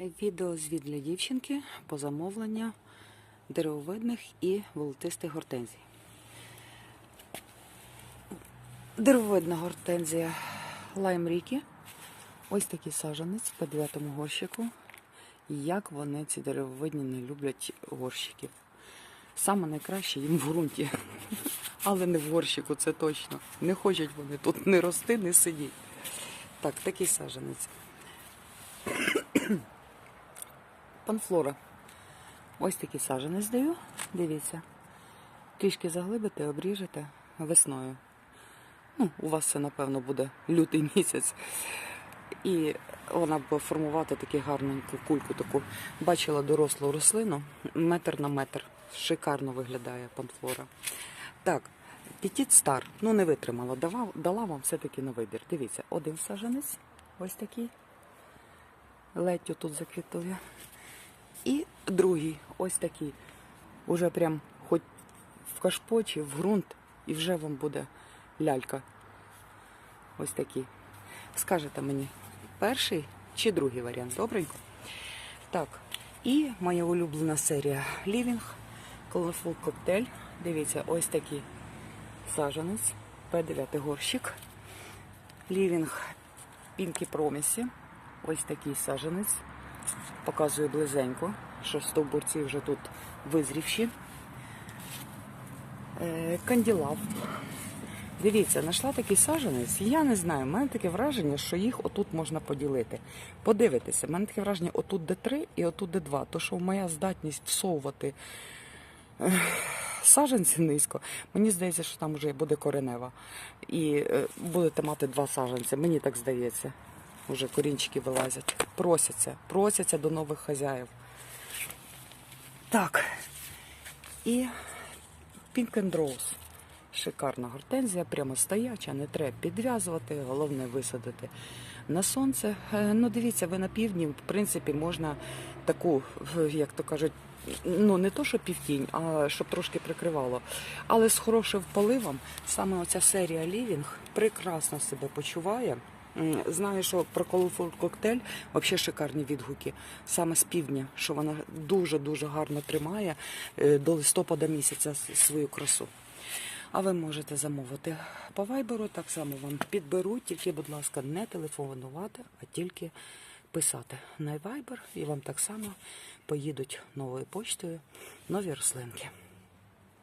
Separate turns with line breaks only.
Відеозвіт для дівчинки по замовлення деревовидних і волотистих гортензій. Деревовидна гортензія Лайм Рікі. Ось такий сажанець по дев'ятому горщику. Як вони ці деревовидні не люблять горщиків. Саме найкраще їм в ґрунті. Але не в горщику, це точно. Не хочуть вони тут не рости, не сидіти. Так, такий сажанець. Панфлора. Ось такий саженець даю. Дивіться. Трішки заглибите, обріжете весною. Ну, у вас це, напевно, буде лютий місяць. І вона буде формувати таку гарненьку кульку таку. Бачила дорослу рослину метр на метр. Шикарно виглядає панфлора. Так, Петіт Стар, ну не витримала, дала, дала вам все-таки на вибір. Дивіться, один саженець, ось такий. Ледь тут заквітує. І другий, ось такий. Уже прям хоч в кашпочі, в ґрунт, і вже вам буде лялька. Ось такий. Скажете мені, перший чи другий варіант? Добренько? Так. І моя улюблена серія Living Colorful Cocktail. Дивіться, ось такий сажанець, П9 горщик. Living Pinky Promise. Ось такий сажанець. Показую близенько, що стовбурці вже тут визрівші. Е, Канділав. Дивіться, знайшла такий саженець. Я не знаю, в мене таке враження, що їх отут можна поділити. Подивитися, в мене таке враження, отут де 3 і отут де 2. То що моя здатність всовувати ех, саженці низько, мені здається, що там вже буде коренева. І е, будете мати два саженці. Мені так здається. Уже корінчики вилазять. Просяться, просяться до нових хазяїв. Так. І Pink and Rose. Шикарна гортензія, прямо стояча, не треба підв'язувати, головне висадити на сонце. Е, Ну, дивіться, ви на півдні, в принципі, можна таку, е, як то кажуть, ну не то, що півтінь, а щоб трошки прикривало. Але з хорошим поливом саме оця серія Living прекрасно себе почуває. Знаю, що про Colorful Cocktail взагалі шикарні відгуки. Саме з півдня, що вона дуже-дуже гарно тримає е, до листопада місяця свою красу. А ви можете замовити по вайберу, так само вам підберуть, тільки, будь ласка, не телефонувати, а тільки писати на вайбер, і вам так само поїдуть новою почтою нові рослинки.